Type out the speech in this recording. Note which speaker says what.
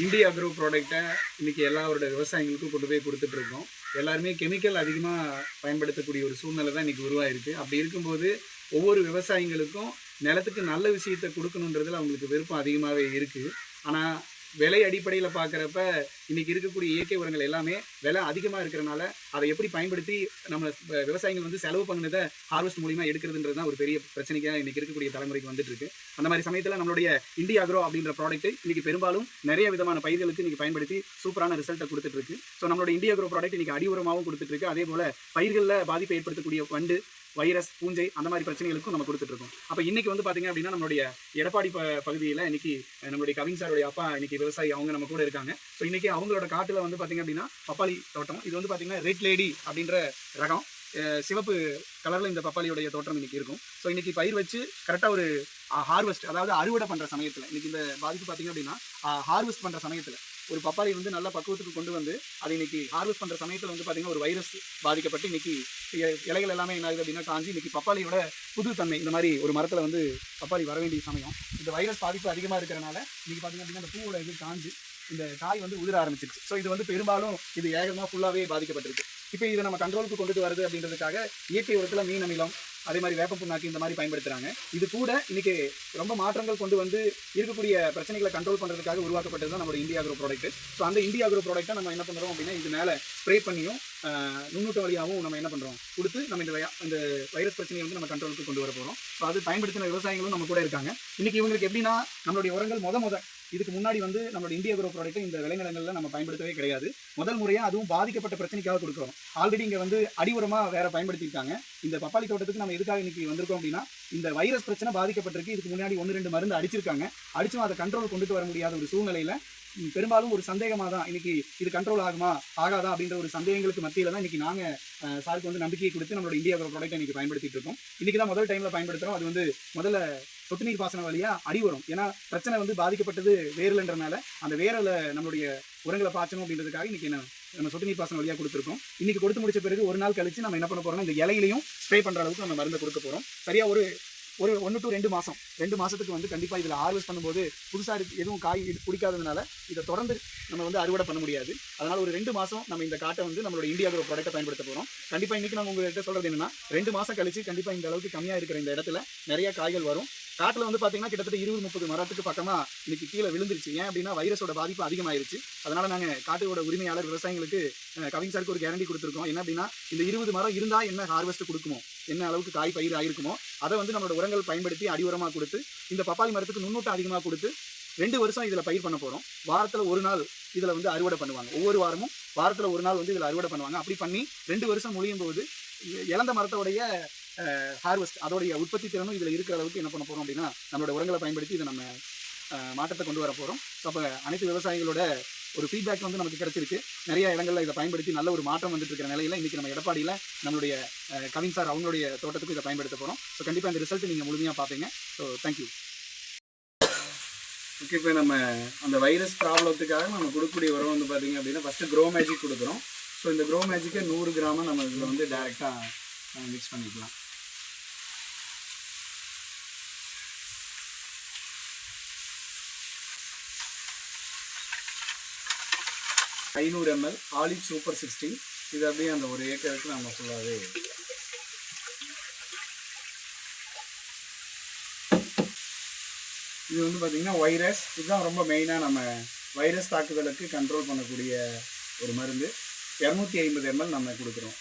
Speaker 1: இந்திய அக்ரோ ப்ராடக்ட்டை இன்றைக்கி எல்லாரோட விவசாயிகளுக்கும் கொண்டு போய் கொடுத்துட்ருக்கோம். எல்லாருமே கெமிக்கல் அதிகமாக பயன்படுத்தக்கூடிய ஒரு சூழ்நிலை தான் இன்றைக்கி உருவாயிருக்கு. அப்படி இருக்கும்போது ஒவ்வொரு விவசாயிங்களுக்கும் நிலத்துக்கு நல்ல விஷயத்தை கொடுக்கணுன்றதுல அவங்களுக்கு விருப்பம் அதிகமாகவே இருக்குது ஆனால் விலை அடிப்படையில் பார்க்குறப்ப இன்றைக்கி இருக்கக்கூடிய இயற்கை உரங்கள் எல்லாமே விலை அதிகமாக இருக்கிறனால அதை எப்படி பயன்படுத்தி நம்ம விவசாயிகள் வந்து செலவு பண்ணினதை ஹார்வெஸ்ட் மூலிமா எடுக்கிறதுன்றது தான் ஒரு பெரிய பிரச்சனைக்காக இன்றைக்கி இருக்கக்கூடிய தலைமுறைக்கு வந்துட்டு இருக்கு. அந்த மாதிரி சமயத்தில் நம்மளுடைய இந்தியா அக்ரோ அப்படின்ற ப்ராடக்ட் இன்றைக்கி பெரும்பாலும் நிறைய விதமான பயிர்களுக்கு இன்றைக்கி பயன்படுத்தி சூப்பரான ரிசல்ட்டை கொடுத்துட்டு இருக்கு. ஸோ நம்மளோட இந்தியா அக்ரோ ப்ராடக்ட் இன்றைக்கி அடி உரமாகவும் கொடுத்துட்டு இருக்கு. அதே போல் பயிர்களில் பாதிப்பை ஏற்படுத்தக்கூடிய வண்டு வைரஸ் பூஞ்சை அந்த மாதிரி பிரச்சனைகளுக்கும் நம்ம கொடுத்துட்ருக்கோம். அப்போ இன்னைக்கு வந்து பார்த்தீங்க அப்படின்னா நம்மளுடைய எடப்பாடி ப பகுதியில் இன்னைக்கு நம்மளுடைய கவின் சாருடைய அப்பா இன்னைக்கு விவசாயி அவங்க நம்ம கூட இருக்காங்க. ஸோ இன்னைக்கு அவங்களோட காட்டில் வந்து பார்த்தீங்க அப்படின்னா பப்பாளி தோட்டம் இது வந்து பார்த்திங்கன்னா ரெட் லேடி அப்படின்ற ரகம். சிவப்பு கலரில் இந்த பப்பாளியுடைய தோட்டம் இன்னைக்கு இருக்கும். ஸோ இன்றைக்கி பயிர் வச்சு கரெக்டாக ஒரு ஹார்வெஸ்ட் அதாவது அறுவடை பண்ணுற சமயத்தில் இன்றைக்கி இந்த பாதிப்பு பார்த்தீங்க அப்படின்னா ஹார்வெஸ்ட் பண்ணுற சமயத்தில் ஒரு பப்பாளி வந்து நல்ல பக்குவத்துக்கு கொண்டு வந்து அதை இன்னைக்கு ஹார்வெஸ்ட் பண்ணுற சமயத்தில் வந்து பார்த்தீங்கன்னா ஒரு வைரஸ் பாதிக்கப்பட்டு இன்னைக்கு இலைகள் எல்லாமே என்ன ஆகுது அப்படின்னா காஞ்சி இன்னைக்கு பப்பாளியோட புது தன்மை. இந்த மாதிரி ஒரு மரத்தில் வந்து பப்பாளி வர வேண்டிய சமயம். இந்த வைரஸ் பாதிப்பு அதிகமாக இருக்கிறனால இன்னைக்கு பார்த்தீங்க அப்படின்னா அந்த பூவோட இது காஞ்சி இந்த காய் வந்து உதிர ஆரம்பிச்சிருச்சு. ஸோ இது வந்து பெரும்பாலும் இது ஏகமாக ஃபுல்லாகவே பாதிக்கப்பட்டிருக்கு. இப்போ இதை நம்ம கண்ட்ரோலுக்கு கொண்டுட்டு வருது அப்படின்றதுக்காக இயற்கை உரத்தில் மீன் அமிலம் அதே மாதிரி வேப்ப புண்ணாக்கு இந்த மாதிரி பயன்படுத்துறாங்க. இது கூட இன்னைக்கு ரொம்ப மாற்றங்கள் கொண்டு வந்து இருக்கக்கூடிய பிரச்சனைகளை கண்ட்ரோல் பண்ணுறதுக்காக உருவாக்கப்பட்டது தான் நம்மளோட இந்தியா குரோ ப்ராடக்ட் ஸோ அந்த இந்தியா குரோ ப்ராடக்ட்டை நம்ம என்ன பண்ணுறோம் அப்படின்னா இது மேலே ஸ்ப்ரே பண்ணியும் நுண்ணூட்ட வழியாகவும் நம்ம என்ன பண்ணுறோம் கொடுத்து நம்ம இந்த இந்த வைரஸ் பிரச்சனையை வந்து நம்ம கண்ட்ரோலுக்கு கொண்டு வர போகிறோம் ஸோ அது பயன்படுத்தின விவசாயிகளும் நம்ம கூட இருக்காங்க. இன்னைக்கு இவங்களுக்கு எப்படின்னா நம்மளுடைய உரங்கள் மொத முத இதுக்கு முன்னாடி வந்து நம்மளோட இந்திய குரோ ப்ராடக்ட்டை இந்த விளைநிலங்களில் நம்ம பயன்படுத்தவே கிடையாது. முதல் முறையாக அதுவும் பாதிக்கப்பட்ட பிரச்சனைக்காக கொடுக்குறோம். ஆல்ரெடி இங்கே வந்து அடி உரமா வேற பயன்படுத்தியிருக்காங்க. இந்த பப்பாளி தோட்டத்துக்கு நம்ம எதுக்காக இன்னைக்கு வந்திருக்கோம் அப்படின்னா இந்த வைரஸ் பிரச்சனை பாதிக்கப்பட்டிருக்கு. இதுக்கு முன்னாடி ஒன்று ரெண்டு மருந்து அடிச்சிருக்காங்க. அடிச்சும் அதை கண்ட்ரோல் கொண்டுட்டு வர முடியாத ஒரு சூழ்நிலையில் பெரும்பாலும் ஒரு சந்தேகமாக தான் இன்னைக்கு இது கண்ட்ரோல் ஆகுமா ஆகாதா அப்படின்ற ஒரு சந்தேகங்களுக்கு மத்தியில் தான் இன்னைக்கு நாங்கள் சாருக்கு வந்து நம்பிக்கையை கொடுத்து நம்மளோட இந்தியா அக்ரோ ப்ராடக்ட்டை இன்னைக்கு பயன்படுத்திட்டு இருக்கோம். இன்னைக்கு தான் முதல் டைமில் பயன்படுத்துகிறோம் அது வந்து முதல்ல சொட்டு நீர் பாசனம் வழியாக அடி வரும். ஏன்னா பிரச்சனை வந்து பாதிக்கப்பட்டது வேரலன்றனால அந்த வேரில் நம்மளுடைய உரங்களை பாய்ச்சணும் அப்படின்றதுக்காக இன்றைக்கி என்ன நம்ம சொட்டு நீர் பாசனம் வழியாக கொடுத்துருக்கோம். இன்றைக்கி கொடுத்து முடிச்ச பிறகு ஒரு நாள் கழித்து நம்ம என்ன பண்ண போகிறோம்னா இந்த இலையிலையும் ஸ்ப்ரே பண்ணுற அளவுக்கு நம்ம மருந்து கொடுக்க போகிறோம் சரியாக ஒரு ஒரு ஒன்று டு ரெண்டு மாதம் ரெண்டு மாதத்துக்கு வந்து கண்டிப்பாக இதில் ஹார்வெஸ்ட் பண்ணும்போது புதுசாக எதுவும் காய் இது பிடிக்காததுனால இதை தொடர்ந்து நம்ம வந்து அறுவடை பண்ண முடியாது. அதனால் ஒரு ரெண்டு மாதம் நம்ம இந்த காட்டை வந்து நம்மளோட இந்தியா அக்ரோ ப்ராடக்ட்டை பயன்படுத்த போகிறோம் கண்டிப்பாக இன்றைக்கி நம்ம உங்கள்கிட்ட சொல்கிறது என்னென்னா ரெண்டு மாதம் கழிச்சு கண்டிப்பாக இந்த அளவுக்கு கம்மியாக இருக்கிற இந்த இடத்துல நிறையா காய்கள் வரும். காட்டில் வந்து பார்த்தீங்கன்னா கிட்டத்தட்ட இருபது முப்பது மரத்துக்கு பக்கமாக இன்னைக்கு கீழே விழுந்துருச்சு. ஏன் அப்படின்னா வைரஸோட பாதிப்பு அதிகமாயிருச்சு. அதனால் நாங்கள் காட்டோட உரிமையாளர் விவசாயிகளுக்கு கவிங் சாருக்கு ஒரு கேரண்டி கொடுத்துருக்கோம். என்ன அப்படின்னா இந்த இருபது மரம் இருந்தால் என்ன ஹார்வெஸ்ட் கொடுக்குமோ என்ன அளவுக்கு காய் பயிர் ஆயிருக்குமோ அதை வந்து நம்மளோட உரங்கள் பயன்படுத்தி அடி உரமாக கொடுத்து இந்த பப்பாளி மரத்துக்கு நுண்ணூட்டம் அதிகமாக கொடுத்து ரெண்டு வருஷம் இதில் பயிர் பண்ண போகிறோம் வாரத்தில் ஒரு நாள் இதில் வந்து அறுவடை பண்ணுவாங்க. ஒவ்வொரு வாரமும் வாரத்தில் ஒரு நாள் வந்து இதில் அறுவடை பண்ணுவாங்க. அப்படி பண்ணி ரெண்டு வருஷம் முடியும் போது இழந்த மரத்தோடைய ஹார்வெஸ்ட் அதோடைய உற்பத்தி திறனும் இதில் இருக்கிற அளவுக்கு என்ன பண்ண போகிறோம் அப்படின்னா நம்மளோட உரங்களை பயன்படுத்தி இதை நம்ம மாற்றத்தை கொண்டு வர போகிறோம் ஸோ அப்போ அனைத்து விவசாயிகளோட ஒரு ஃபீட்பேக் வந்து நமக்கு கிடைச்சிருக்கு. நிறைய இடங்களில் இதை பயன்படுத்தி நல்ல ஒரு மாற்றம் வந்துட்டு இருக்கிற நிலையில் இன்றைக்கி நம்ம எடப்பாடியில் நம்மளுடைய கவின் சார் அவங்களுடைய தோட்டத்துக்கு இதை பயன்படுத்த போகிறோம் ஸோ கண்டிப்பாக இந்த ரிசல்ட் நீங்கள் முழுமையாக பார்ப்பீங்க ஸோ தேங்க்யூ ஓகே இப்போ நம்ம அந்த வைரஸ் ப்ராப்ளத்துக்காக நம்ம கொடுக்கக்கூடிய உரம் வந்து பார்த்தீங்க அப்படின்னா ஃபஸ்ட்டு க்ரோ மேஜிக் கொடுக்குறோம். ஸோ இந்த க்ரோ மேஜிக்கை நூறு கிராமம் நம்ம இதில் வந்து டேரெக்டாக மிக்ஸ் பண்ணிக்கலாம். ஐநூறு எம்எல் ஆலிவ் சூப்பர் சிக்ஸ்டீன் இது அப்படியே அந்த ஒரு ஏக்கருக்கு நம்ம ஃபுல்லாகவே இது வந்து பார்த்திங்கன்னா வைரஸ் இதுதான் ரொம்ப மெயினாக நம்ம வைரஸ் தாக்குதலுக்கு கண்ட்ரோல் பண்ணக்கூடிய ஒரு மருந்து. இரநூத்தி ஐம்பது எம்எல் நம்ம கொடுக்குறோம்.